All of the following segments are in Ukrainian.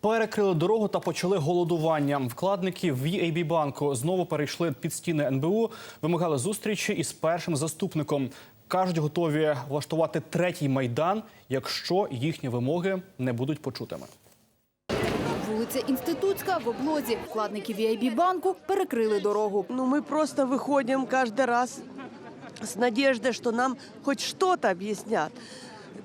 Перекрили дорогу та почали голодування. Вкладники VAB банку знову перейшли під стіни НБУ, вимагали зустрічі із першим заступником. Кажуть, готові влаштувати третій майдан, якщо їхні вимоги не будуть почутими. Вулиця Інститутська в облозі. Вкладники VIB банку перекрили дорогу. Ну, мы просто выходим каждый раз с надеждой, что нам хоть что-то объяснят.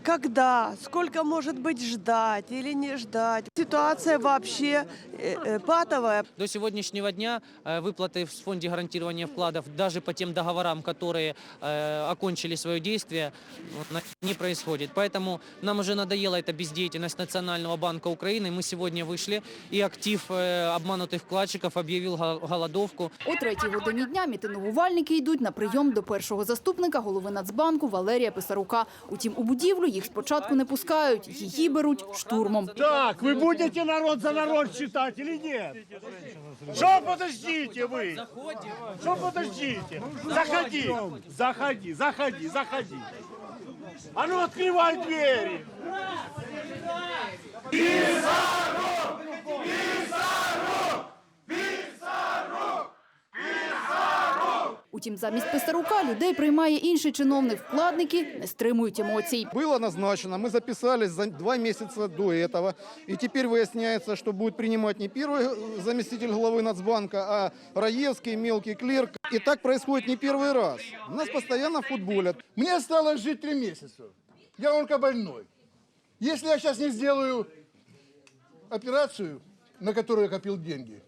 Когда, сколько может быть ждать или не ждать. Ситуация вообще э, э, патовая. До сегодняшнего дня э, выплаты в фонде гарантирования вкладов даже по тем договорам, которые э, окончили свое действие, вот, на- не происходит. Поэтому нам уже надоела эта бездеятельность Национального банка Украины. Мы сегодня вышли, и актив э, обманутых вкладчиков объявил гол- голодовку. О третій годині дня мітингувальники йдуть на прийом до першого заступника голови Нацбанку Валерія Писарука. Утім, у будівлю їх спочатку не пускають. Її беруть штурмом. Так, вы будете народ за народ считать или нет? Что подождите вы? Что подождите? Заходи, заходи, заходи, заходи. А ну открывай двери. Утім, замість Писарука людей приймає інший чиновник. Вкладники не стримують емоцій. Было назначено, мы записались за два месяца до этого. И теперь выясняется, что будет принимать не первый э, заместитель главы Нацбанка, а Раевский, мелкий клерк. И так происходит не первый раз. Нас постоянно футболят. Мне осталось жить три месяца. Я онкобольной. Если я сейчас не сделаю операцию, на которую я копил деньги,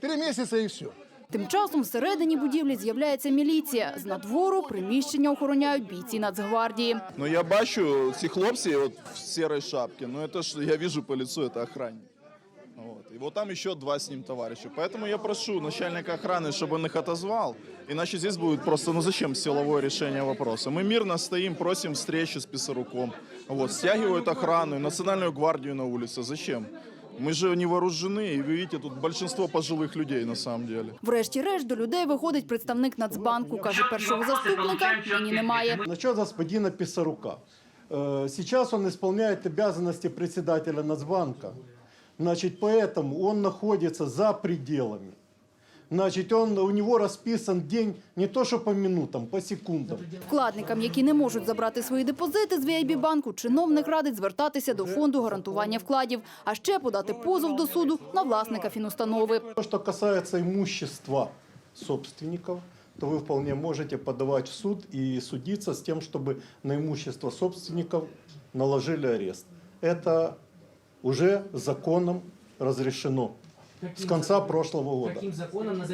три месяца и все. Тим часом всередині будівлі з'являється міліція. З надвору приміщення охороняють бійці Нацгвардії. Ну я бачу ці хлопці от в серой шапке, ну это ж я вижу по лицу, это охранник. Вот. И вот там еще два с ним товарища. Поэтому я прошу начальника охраны, чтобы он их отозвал. Иначе здесь будет просто, ну зачем силовое решение вопроса? Мы мирно стоим, просим встречи с Писаруком. Вот, стягивают охрану, и национальную гвардию на улице. Зачем? Мы же не вооружены, и вы видите, тут большинство пожилых людей на самом деле. Врешті-решт до людей виходить представник Нацбанку. Каже, першого заступника нині немає. Насчет господина Писарука. Э, Сейчас он исполняет обязанности председателя Нацбанка. Значит, поэтому он находится за пределами. Значит, он, у него расписан день не то что по минутам, по секундам. Вкладникам, які не можуть забрати свої депозити з VIB банку, чиновник радить звертатися до фонду гарантування вкладів, а ще подати позов до суду на власника фінустанови. То, что касается имущества собственников, то вы вполне можете подавать в суд и судиться с тем, чтобы на имущество собственников наложили арест. Это уже законом разрешено с конца прошлого года.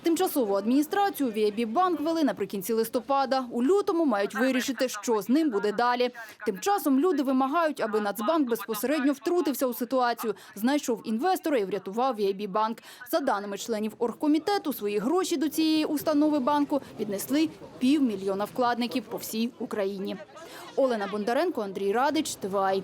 Тимчасову адміністрацію VIB банк вели наприкінці листопада. У лютому мають вирішити, що з ним буде далі. Тим часом люди вимагають, аби Нацбанк безпосередньо втрутився у ситуацію, знайшов інвестора і врятував VIB банк. За даними членів оргкомітету, свої гроші до цієї установи банку віднесли півмільйона вкладників по всій Україні. Олена Бондаренко, Андрій Радич, ТВАЙ.